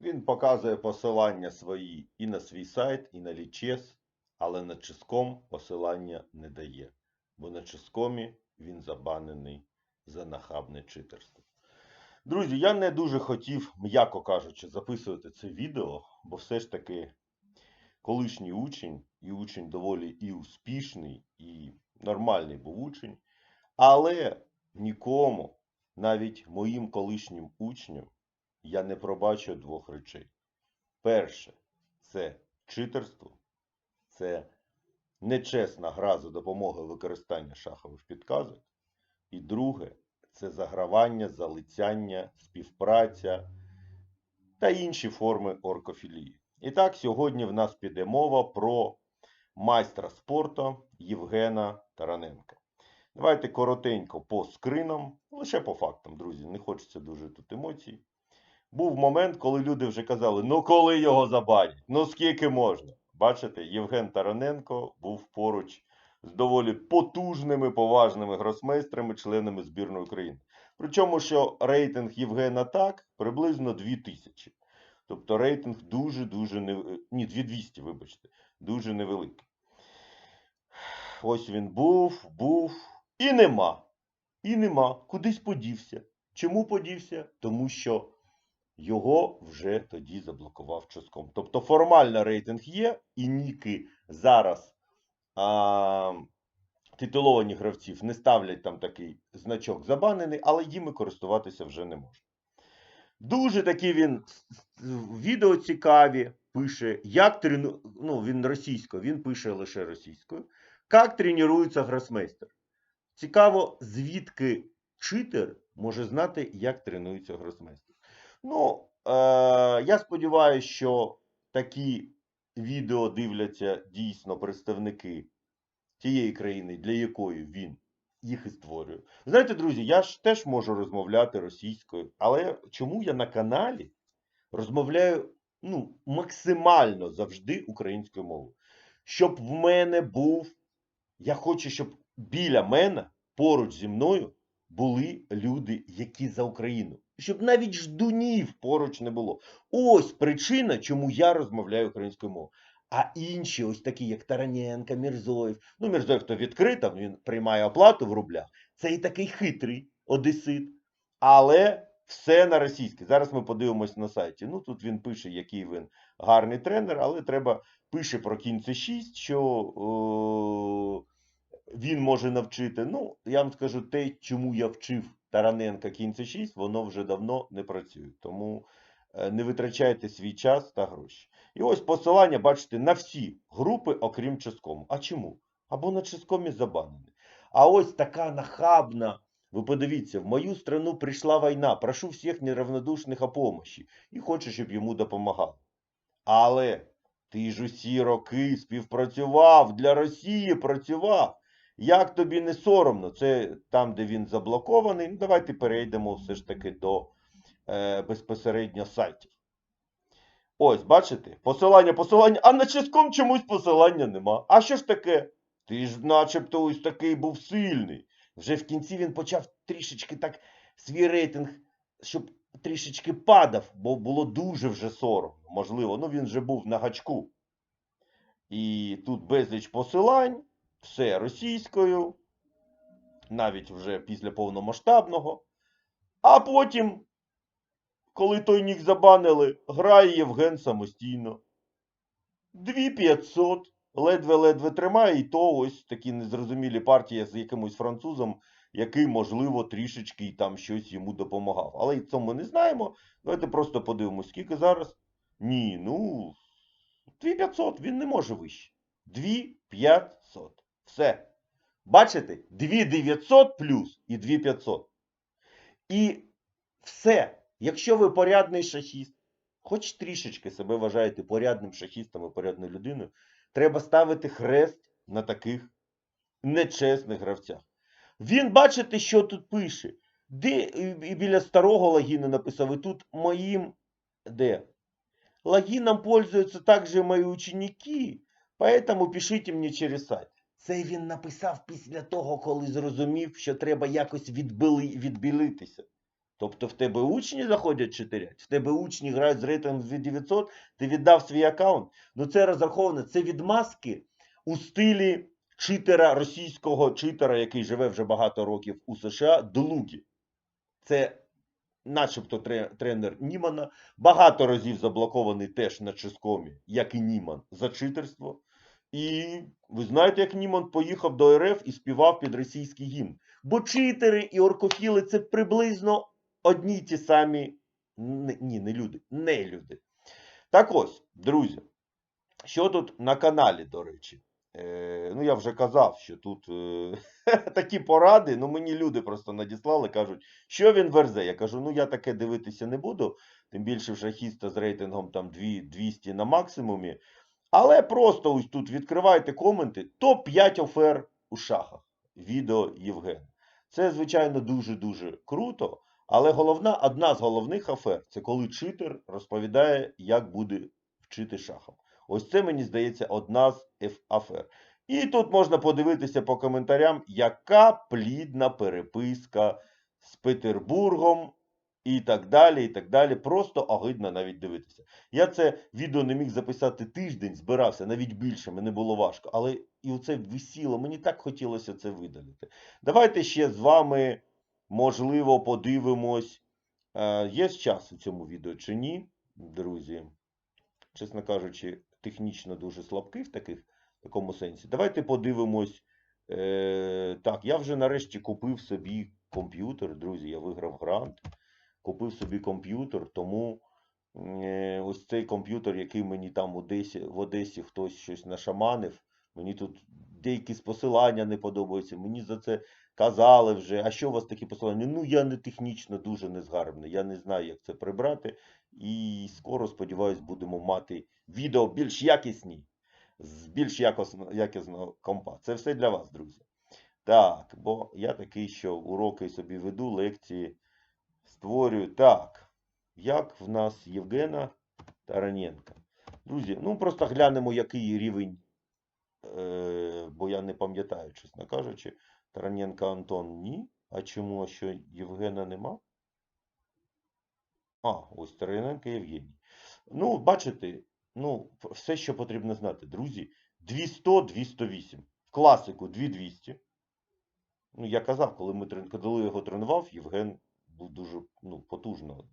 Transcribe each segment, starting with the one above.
Він показує посилання свої і на свій сайт, і на лічес, але на ческом посилання не дає, бо на ческомі він забанений за нахабне читерство. Друзі, я не дуже хотів, м'яко кажучи, записувати це відео, бо все ж таки колишній учень, і учень доволі і успішний, і нормальний був учень, але нікому, навіть моїм колишнім учням, я не пробачу двох речей. Перше, це читерство, це нечесна гра за допомогою використання шахових підказок. І друге, це загравання, залицяння, співпраця та інші форми оркофілії. І так, сьогодні в нас піде мова про майстра спорту Євгена Тараненка. Давайте коротенько по скринам, лише по фактам, друзі, не хочеться дуже тут емоцій. Був момент, коли люди вже казали, ну коли його забанять, ну скільки можна. Бачите, Євген Тараненко був поруч з доволі потужними, поважними гросмейстрами, членами збірної України. Причому, що рейтинг Євгена так, приблизно 2000. Тобто рейтинг дуже-дуже не... Ні, 2200, вибачте, дуже невеликий. Ось він був, був і нема. І нема. Кудись подівся. Чому подівся? Тому що його вже тоді заблокував Ческом. Тобто формально рейтинг є, і ніки зараз а, титуловані гравців не ставлять там такий значок забанений, але їми користуватися вже не можна. Дуже такі він відео цікаві, пише, як трену... ну, він російською, він пише лише російською. Як тренується гросмейстер? Цікаво, звідки читер може знати, як тренується гросмейстер. Ну, е, я сподіваюся, що такі відео дивляться дійсно представники тієї країни, для якої він їх і створює. Знаєте, друзі, я ж теж можу розмовляти російською, але чому я на каналі розмовляю ну, максимально завжди українською мовою? Щоб в мене був, я хочу, щоб біля мене, поруч зі мною, були люди, які за Україну. Щоб навіть ждунів поруч не було. Ось причина, чому я розмовляю українською мовою. А інші, ось такі, як Тараненко, Мірзоєв. Ну, Мірзоєв то відкрито, він приймає оплату в рублях. Це і такий хитрий одесит. Але все на російське. Зараз ми подивимось на сайті. Ну, тут він пише, який він гарний тренер, але треба пише про кінце 6, що о, він може навчити. Ну, я вам скажу те, чому я вчив Тараненка кінце 6, воно вже давно не працює. Тому е, не витрачайте свій час та гроші. І ось посилання, бачите, на всі групи, окрім Ческому. А чому? Або на Ческомі забанений. А ось така нахабна. Ви подивіться, в мою страну прийшла війна. Прошу всіх неравнодушних о помощі. І хочу, щоб йому допомагали. Але ти ж усі роки співпрацював, для Росії працював. Як тобі не соромно? Це там, де він заблокований. Ну, давайте перейдемо все ж таки до е, безпосередньо сайтів. Ось, бачите? Посилання, посилання, а на ческом чомусь посилання нема. А що ж таке? Ти ж начебто ось такий був сильний. Вже в кінці він почав трішечки так свій рейтинг, щоб трішечки падав, бо було дуже вже соромно. Можливо, ну він вже був на гачку. І тут безліч посилань, все російською, навіть вже після повномасштабного. А потім коли той нік забанили, грає Євген самостійно. 2500, ледве-ледве тримає, і то ось такі незрозумілі партії з якимось французом, який, можливо, трішечки і там щось йому допомагав. Але і цьому ми не знаємо. Давайте просто подивимось, скільки зараз. Ні, ну, 2500, він не може вище. 2500. Все. Бачите? 2900 плюс і 2500. І все. Якщо ви порядний шахіст, хоч трішечки себе вважаєте порядним шахістом і порядною людиною, треба ставити хрест на таких нечесних гравцях. Він, бачите, що тут пише. Де і біля старого логіну написав, і тут моїм де? Логином пользуются также мої ученики, поэтому пишіть мені через сайт. Це він написав після того, коли зрозумів, що треба якось відбили, відбілитися. Тобто в тебе учні заходять читерять, в тебе учні грають з рейтингом з 900, ти віддав свій аккаунт. Ну це розраховано, це відмазки у стилі читера, російського читера, який живе вже багато років у США, Делугі. Це начебто тренер Німана, багато разів заблокований теж на Ческомі, як і Німан, за читерство. І ви знаєте, як Німан поїхав до РФ і співав під російський гімн. Бо читери і оркофіли це приблизно одні ті самі. Ні, не люди, не люди. Так ось, друзі, що тут на каналі, до речі? Е, ну, я вже казав, що тут е, такі поради, ну мені люди просто надіслали, кажуть, що він верзе. Я кажу, ну я таке дивитися не буду, тим більше в шахіста з рейтингом там 200 на максимумі. Але просто ось тут відкривайте коменти, топ-5 офер у шахах. Відео Євген. Це, звичайно, дуже-дуже круто. Але головна, одна з головних афер це коли читер розповідає, як буде вчити шахом. Ось це, мені здається, одна з афер. І тут можна подивитися по коментарям, яка плідна переписка з Петербургом і так далі. і так далі. Просто огидно навіть дивитися. Я це відео не міг записати тиждень, збирався, навіть більше, мені було важко. Але і оце висіло, мені так хотілося це видалити. Давайте ще з вами, можливо, подивимось. Е, є час у цьому відео чи ні, друзі? Чесно кажучи, технічно дуже слабкий в таких, такому сенсі. Давайте подивимось. Е, так, я вже нарешті купив собі комп'ютер, друзі. Я виграв грант. Купив собі комп'ютер, тому е, ось цей комп'ютер, який мені там в Одесі, в Одесі хтось щось нашаманив, мені тут деякі посилання не подобаються. Мені за це казали вже. А що у вас такі посилання? Ну, я не технічно дуже незгарбний. Я не знаю, як це прибрати. І скоро, сподіваюсь, будемо мати відео більш якісні, з більш якісного компа. Це все для вас, друзі. Так, бо я такий, що уроки собі веду, лекції створюю. Так, як в нас Євгена Тараненка. Друзі, ну просто глянемо, який рівень, е, бо я не пам'ятаю, чесно кажучи. Тараненка Антон ні. А чому, а що Євгена нема? А, ось Тараненко Євгеній. Ну, бачите, ну, все, що потрібно знати, друзі. 200-208. В класику 2200. Ну, я казав, коли ми коли його тренував, Євген дуже ну, потужно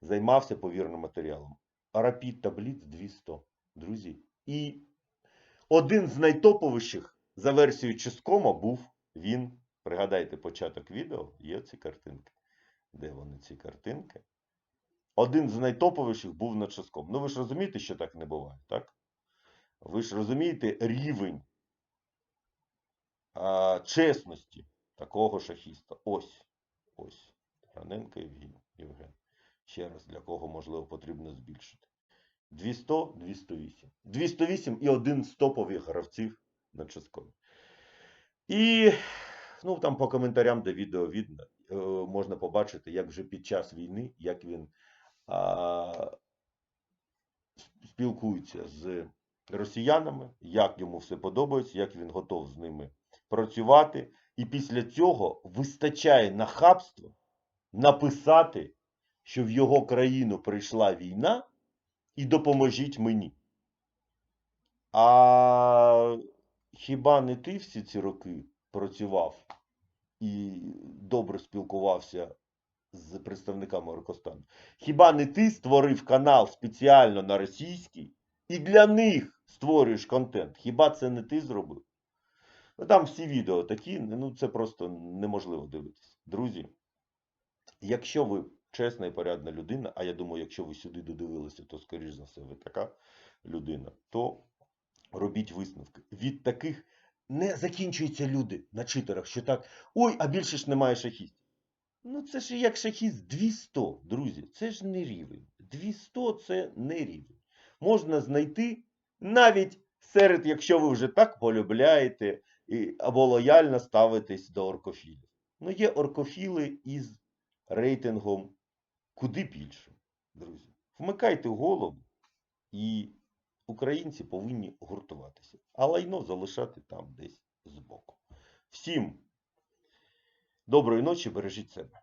займався повірним матеріалом. А Rapid 200, друзі. І один з найтоповіших за версією Ческома був він. Пригадайте початок відео, є ці картинки. Де вони ці картинки? Один з найтоповіших був на Ческом. Ну ви ж розумієте, що так не буває, так? Ви ж розумієте рівень а, чесності такого шахіста. Ось. Ось. Раненко Євген. Ще раз, для кого, можливо, потрібно збільшити. 200, 208. 208 і один з топових гравців на Ческові. І ну, там по коментарям до відео видно, е, можна побачити, як вже під час війни, як він а, спілкується з росіянами, як йому все подобається, як він готов з ними працювати. І після цього вистачає нахабство написати, що в його країну прийшла війна і допоможіть мені. А хіба не ти всі ці роки працював і добре спілкувався з представниками Оркостану? Хіба не ти створив канал спеціально на російський і для них створюєш контент? Хіба це не ти зробив? Ну, там всі відео такі, ну це просто неможливо дивитися. Друзі, якщо ви чесна і порядна людина, а я думаю, якщо ви сюди додивилися, то скоріш за все ви така людина, то робіть висновки. Від таких не закінчуються люди на читерах, що так, ой, а більше ж немає шахістів. Ну це ж як шахіст 200, друзі, це ж не рівень. 200 це не рівень. Можна знайти навіть серед, якщо ви вже так полюбляєте або лояльно ставитесь до оркофілів. Ну, є оркофіли із рейтингом куди більше, друзі. Вмикайте голову, і українці повинні гуртуватися, а лайно залишати там десь збоку. Всім доброї ночі, бережіть себе.